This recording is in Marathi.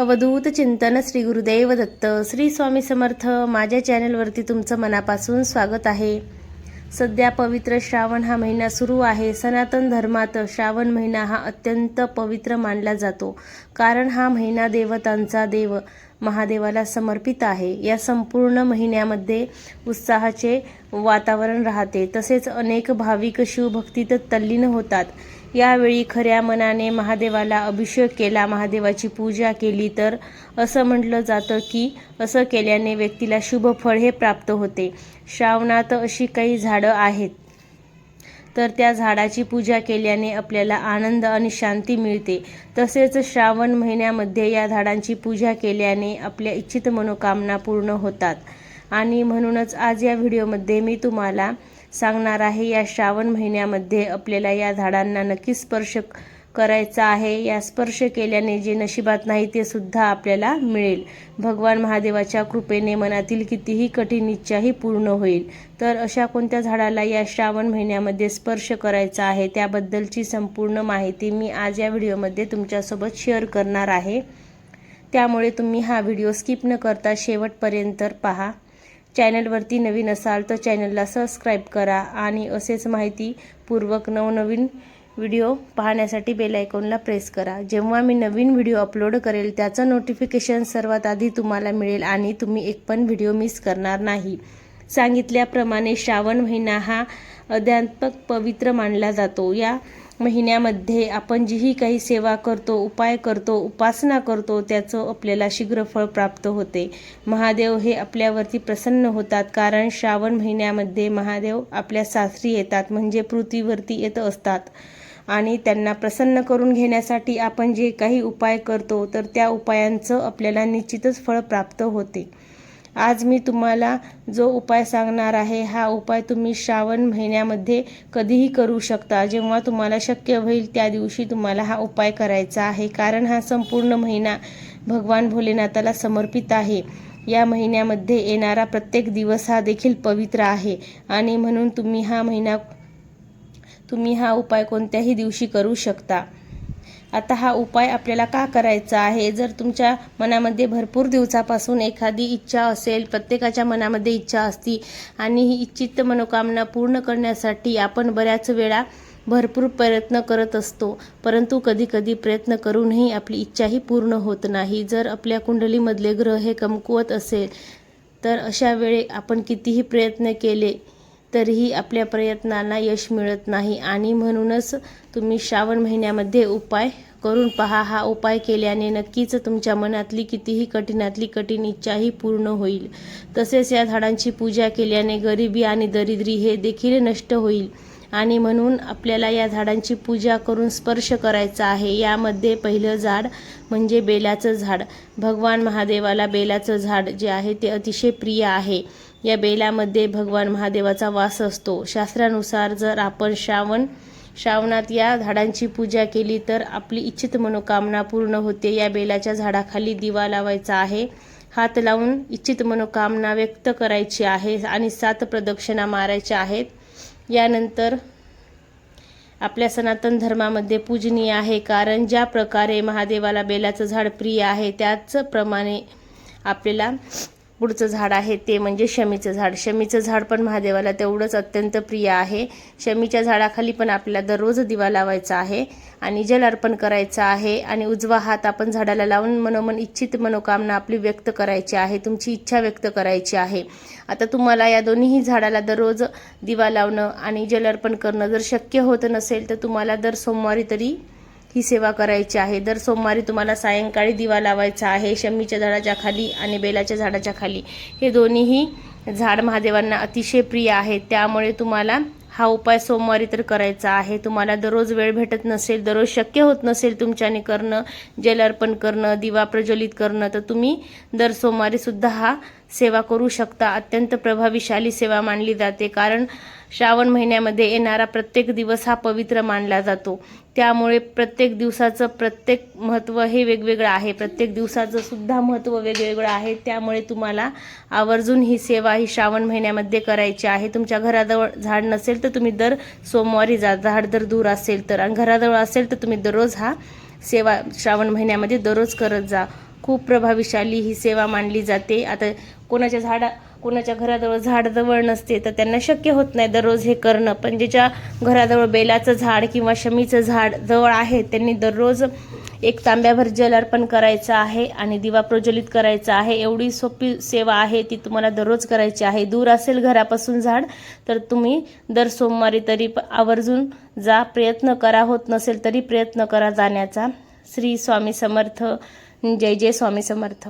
अवधूत चिंतन श्री गुरुदेव दत्त. श्री स्वामी समर्थ माझ्या चॅनलवरती तुमचं मनापासून स्वागत आहे. सध्या पवित्र श्रावण हा महिना सुरू आहे. सनातन धर्मात श्रावण महिना हा अत्यंत पवित्र मानला जातो. कारण हा महिना देवतांचा देव महादेवाला समर्पित आहे. या संपूर्ण महिन्यामध्ये उत्साहाचे वातावरण राहते. तसेच अनेक भाविक शिवभक्तीत तल्लीन होतात. यावेळी खऱ्या मनाने महादेवाला अभिषेक केला महादेवाची पूजा केली. तर असं म्हटलं जातं की असं केल्याने व्यक्तीला शुभ फळ हे प्राप्त होते. श्रावणात अशी काही झाडं आहेत. तर त्या झाडाची पूजा केल्याने आपल्याला आनंद आणि शांती मिळते. तसेच श्रावण महिन्यामध्ये या झाडांची पूजा केल्याने आपल्या इच्छित मनोकामना पूर्ण होतात. आणि म्हणूनच आज या व्हिडिओमध्ये मी तुम्हाला सांगणार आहे या श्रावण महिन्यामध्ये आपल्याला या झाडांना नक्की स्पर्श करायचा आहे. या स्पर्श केल्याने जे नशिबात नाही ते सुद्धा आपल्याला मिळेल. भगवान महादेवाच्या कृपेने मनातील कितीही कठीण इच्छाही पूर्ण होईल. तर अशा कोणत्या झाडाला या श्रावण महिन्यामध्ये स्पर्श करायचा आहे त्याबद्दलची संपूर्ण माहिती मी आज या व्हिडिओमध्ये तुमच्यासोबत शेअर करणार आहे. त्यामुळे तुम्ही हा व्हिडिओ स्किप न करता शेवटपर्यंत पहा. चॅनलवरती नवीन असाल तर चॅनलला सबस्क्राईब करा आणि असेच माहितीपूर्वक नवनवीन व्हिडिओ पाहण्यासाठी बेल आयकॉनला प्रेस करा. जेव्हा मी नवीन व्हिडिओ अपलोड करेल त्याचं नोटिफिकेशन सर्वात आधी तुम्हाला मिळेल आणि तुम्ही एक पण व्हिडिओ मिस करणार नाही. सांगितल्याप्रमाणे श्रावण महिना हा अध्यात्मक पवित्र मानला जातो. या महिन्यामध्ये आपण जीही काही सेवा करतो उपाय करतो उपासना करतो त्याचं आपल्याला शीघ्र फळ प्राप्त होते. महादेव हे आपल्यावरती प्रसन्न होतात कारण श्रावण महिन्यामध्ये महादेव आपल्या सासरी येतात म्हणजे पृथ्वीवरती येत असतात. आणि त्यांना प्रसन्न करून घेण्यासाठी आपण जे काही उपाय करतो तर त्या उपायांचं आपल्याला निश्चितच फळ प्राप्त होते. आज मी तुम्हाला जो उपाय सांगणार आहे हा उपाय तुम्ही श्रावण महिन्यामध्ये कधीही करू शकता. जेव्हा तुम्हाला शक्य होईल त्या दिवशी तुम्हाला हा उपाय करायचा आहे. कारण हा संपूर्ण महिना भगवान भोलेनाथाला समर्पित आहे. या महिन्यामध्ये येणारा प्रत्येक दिवस हा देखील पवित्र आहे. आणि म्हणून तुम्ही हा महिना तुम्ही हा उपाय कोणत्याही दिवशी करू शकता. आता हा उपाय आपल्याला का करायचा आहे? जर तुमच्या मनामध्ये भरपूर दिवसापासून एखादी इच्छा असेल प्रत्येकाच्या मनामध्ये इच्छा असती आणि ही इच्छित मनोकामना पूर्ण करण्यासाठी आपण बऱ्याच वेळा भरपूर प्रयत्न करत असतो परंतु कधीकधी प्रयत्न करूनही आपली इच्छाही पूर्ण होत नाही. जर आपल्या कुंडलीमधले ग्रह हे कमकुवत असेल तर अशा वेळी आपण कितीही प्रयत्न केले तरीही आपल्या प्रयत्नांना यश मिळत नाही. आणि म्हणूनच तुम्ही श्रावण महिन्यामध्ये उपाय करून पहा. हा उपाय केल्याने नक्कीच तुमच्या मनातली कितीही कठीणातली कठीण इच्छाही पूर्ण होईल. तसेच या झाडांची पूजा केल्याने गरिबी आणि दरिद्री हे देखील नष्ट होईल. आणि म्हणून आपल्याला या झाडांची पूजा करून स्पर्श करायचा आहे. यामध्ये पहिलं झाड म्हणजे बेलाचं झाड. भगवान महादेवाला बेलाचं झाड जे आहे ते अतिशय प्रिय आहे. या बेलामध्ये भगवान महादेवाचा वास असतो. शास्त्रानुसार जर आपण श्रावण श्रावणात या झाडांची पूजा केली तर आपली इच्छित मनोकामना पूर्ण होते. या बेलाच्या झाडाखाली दिवा लावायचा आहे. हात लावून इच्छित मनोकामना व्यक्त करायची आहे आणि सात प्रदक्षिणा मारायच्या आहेत. यानंतर आपल्या सनातन धर्मामध्ये पूजनीय आहे कारण ज्या प्रकारे महादेवाला बेलाचं झाड प्रिय आहे त्याचप्रमाणे आपल्याला पुढचं झाड आहे ते म्हणजे शमीचं झाड. शमीचं झाड पण महादेवाला तेवढंच अत्यंत प्रिय आहे. शमीच्या झाडाखाली पण आपल्याला दररोज दिवा लावायचा आहे आणि जल अर्पण करायचं आहे आणि उजवा हात आपण झाडाला लावून मनोमन इच्छित मनोकामना आपली व्यक्त करायची आहे तुमची इच्छा व्यक्त करायची आहे. आता तुम्हाला या दोन्हीही झाडाला दररोज दिवा लावणं आणि जल अर्पण करणं जर शक्य होत नसेल तर तुम्हाला दर सोमवारी तरी ही सेवा करायची आहे. दर सोमवारी तुम्हाला सायंकाळी दिवा लावायचा आहे शमीच्या झाडाच्या खाली आणि बेलाच्या झाडाच्या खाली. हे दोन्हीही झाड महादेवांना अतिशय प्रिय आहेत. त्यामुळे तुम्हाला हा उपाय सोमवारी तर करायचा आहे. तुम्हाला दररोज वेळ भेटत नसेल दररोज शक्य होत नसेल तुमच्याने करणं जल अर्पण करणं दिवा प्रज्वलित करणं तर तुम्ही दर सोमवारीसुद्धा हा सेवा करू शकता. अत्यंत प्रभावीशाली सेवा मानली जाते. कारण श्रावण महिन्यामध्ये येणारा प्रत्येक दिवस हा पवित्र मानला जातो. त्यामुळे प्रत्येक दिवसाचं प्रत्येक महत्त्व हे वेगवेगळं आहे. प्रत्येक दिवसाचं सुद्धा महत्त्व वेगवेगळं आहे. त्यामुळे तुम्हाला आवर्जून ही सेवा ही श्रावण महिन्यामध्ये करायची आहे. तुमच्या घराजवळ झाड नसेल तर तुम्ही दर सोमवारी जा. झाड जर दूर असेल तर आणि घराजवळ असेल तर तुम्ही दररोज हा सेवा श्रावण महिन्यामध्ये दररोज करत जा. खूप प्रभावीशाली ही सेवा मानली जाते. आता कोणाच्या झाडा कोणाच्या घराजवळ झाड जवळ नसते तर त्यांना शक्य होत नाही दररोज हे करणं. पण ज्याच्या घराजवळ बेलाचं झाड किंवा शमीचं झाड जवळ आहे त्यांनी दररोज एक तांब्याभर जल अर्पण करायचं आहे आणि दिवा प्रज्वलित करायचा आहे. एवढी सोपी सेवा आहे ती तुम्हाला दररोज करायची आहे. दूर असेल घरापासून झाड तर तुम्ही दर सोमवारी तरी प- आवर्जून जा. प्रयत्न करा. होत नसेल तरी प्रयत्न करा जाण्याचा. श्री स्वामी समर्थ जय जय स्वामी समर्थ.